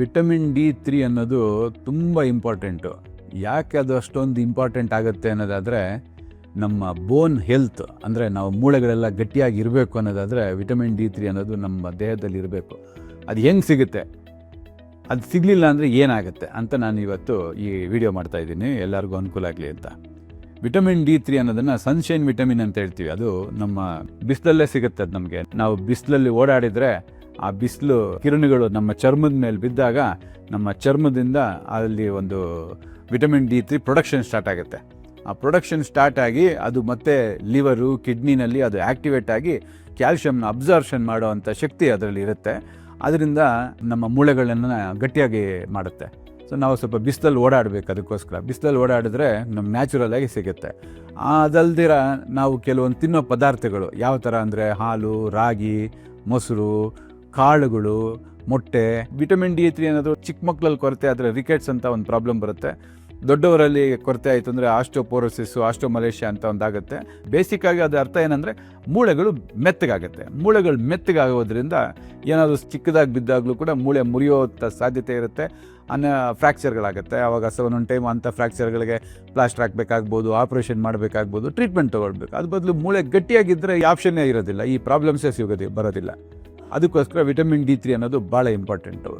Vitamin D three ಅನ್ನೋದು ತುಂಬ important. ಯಾಕೆ ಅದು ಅಷ್ಟೊಂದು ಇಂಪಾರ್ಟೆಂಟ್ ಆಗುತ್ತೆ ಅನ್ನೋದಾದರೆ, ನಮ್ಮ ಬೋನ್ ಹೆಲ್ತ್, ಅಂದರೆ ನಾವು ಮೂಳೆಗಳೆಲ್ಲ ಗಟ್ಟಿಯಾಗಿ ಇರಬೇಕು ಅನ್ನೋದಾದರೆ ವಿಟಮಿನ್ ಡಿ ತ್ರೀ ಅನ್ನೋದು ನಮ್ಮ ದೇಹದಲ್ಲಿ ಇರಬೇಕು. ಅದು ಹೆಂಗೆ ಸಿಗುತ್ತೆ? ಅದು ಸಿಗಲಿಲ್ಲ ಅಂದರೆ ಏನಾಗುತ್ತೆ ಅಂತ ನಾನು ಇವತ್ತು ಈ ವಿಡಿಯೋ ಮಾಡ್ತಾ ಇದ್ದೀನಿ. ಎಲ್ಲರಿಗೂ ಅನುಕೂಲ ಆಗಲಿ ಅಂತ. ವಿಟಮಿನ್ ಡಿ ತ್ರೀ ಅನ್ನೋದನ್ನು ಸನ್ಶೈನ್ ವಿಟಮಿನ್ ಅಂತ ಹೇಳ್ತೀವಿ. ಅದು ನಮ್ಮ ಬಿಸಿಲಲ್ಲೇ ಸಿಗುತ್ತೆ ಅದು ನಮಗೆ. ನಾವು ಬಿಸಿಲಲ್ಲಿ ಓಡಾಡಿದರೆ ಆ ಬಿಸಿಲು ಕಿರಣಗಳು ನಮ್ಮ ಚರ್ಮದ ಮೇಲೆ ಬಿದ್ದಾಗ ನಮ್ಮ ಚರ್ಮದಿಂದ ಅಲ್ಲಿ ಒಂದು vitamin D three production start ಆಗುತ್ತೆ. ಆ ಪ್ರೊಡಕ್ಷನ್ ಸ್ಟಾರ್ಟ್ ಆಗಿ ಅದು ಮತ್ತೆ ಲಿವರು, ಕಿಡ್ನಿನಲ್ಲಿ ಅದು ಆ್ಯಕ್ಟಿವೇಟ್ ಆಗಿ ಕ್ಯಾಲ್ಶಿಯಮ್ನ ಅಬ್ಸಾರ್ಷನ್ ಮಾಡುವಂಥ ಶಕ್ತಿ ಅದರಲ್ಲಿ ಇರುತ್ತೆ. ಅದರಿಂದ ನಮ್ಮ ಮೂಳೆಗಳನ್ನು ಗಟ್ಟಿಯಾಗಿ ಮಾಡುತ್ತೆ. ಸೊ ನಾವು ಸ್ವಲ್ಪ ಬಿಸಿಲಲ್ಲಿ ಓಡಾಡಬೇಕು ಅದಕ್ಕೋಸ್ಕರ. ಬಿಸಿಲಲ್ಲಿ ಓಡಾಡಿದ್ರೆ ನಮ್ಗೆ ನ್ಯಾಚುರಲ್ ಆಗಿ ಸಿಗುತ್ತೆ. ಅದಲ್ದಿರ ನಾವು ಕೆಲವೊಂದು ತಿನ್ನೋ ಪದಾರ್ಥಗಳು, ಯಾವ ಥರ ಅಂದರೆ ಹಾಲು, ರಾಗಿ, ಮೊಸರು ಕಾಳುಗಳು, ಮೊಟ್ಟೆ, ವಿಟಮಿನ್ ಡಿ ತ್ರೀ ಅನ್ನೋದು ಚಿಕ್ಕ ಮಕ್ಕಳಲ್ಲಿ ಕೊರತೆ, ಆದರೆ ರಿಕೆಟ್ಸ್ ಅಂತ ಒಂದು ಪ್ರಾಬ್ಲಮ್ ಬರುತ್ತೆ. ದೊಡ್ಡವರಲ್ಲಿ ಕೊರತೆ ಆಯಿತು ಅಂದರೆ ಆಸ್ಟೋಪೋರೋಸಿಸ್ಸು ಆಸ್ಟೋಮಲೇಷಿಯಾ ಅಂತ ಒಂದಾಗುತ್ತೆ. ಆಗಿ ಅದರ ಅರ್ಥ ಏನಂದರೆ ಮೂಳೆಗಳು ಮೆತ್ತಗಾಗುತ್ತೆ. ಮೂಳೆಗಳು ಮೆತ್ತಗಾಗೋದ್ರಿಂದ ಏನಾದರೂ ಚಿಕ್ಕದಾಗಿ ಬಿದ್ದಾಗಲೂ ಕೂಡ ಮೂಳೆ ಮುರಿಯೋಂಥ ಸಾಧ್ಯತೆ ಇರುತ್ತೆ. ಅನ್ನ ಫ್ರ್ಯಾಕ್ಚರ್ಗಳಾಗುತ್ತೆ ಆವಾಗ ಸಹ ಒಂದೊಂದು ಟೈಮ್ ಅಂಥ ಫ್ರ್ಯಾಕ್ಚರ್ಗಳಿಗೆ ಪ್ಲಾಸ್ಟರ್ ಹಾಕಬೇಕಾಗ್ಬೋದು ಆಪ್ರೇಷನ್ ಮಾಡಬೇಕಾಗ್ಬೋದು ಟ್ರೀಟ್ಮೆಂಟ್ ತೊಗೊಳ್ಬೇಕು. ಅದು ಬದಲು ಮೂಳೆ ಗಟ್ಟಿಯಾಗಿದ್ದರೆ ಈ ಆಪ್ಷನ್ನೇ ಇರೋದಿಲ್ಲ. ಈ ಪ್ರಾಬ್ಲಮ್ಸೇ ಸಿಗೋದಿ ಬರೋದಿಲ್ಲ. ಅದಕ್ಕೋಸ್ಕರ ವಿಟಮಿನ್ ಡಿ ತ್ರೀ ಅನ್ನೋದು ಭಾಳ ಇಂಪಾರ್ಟೆಂಟು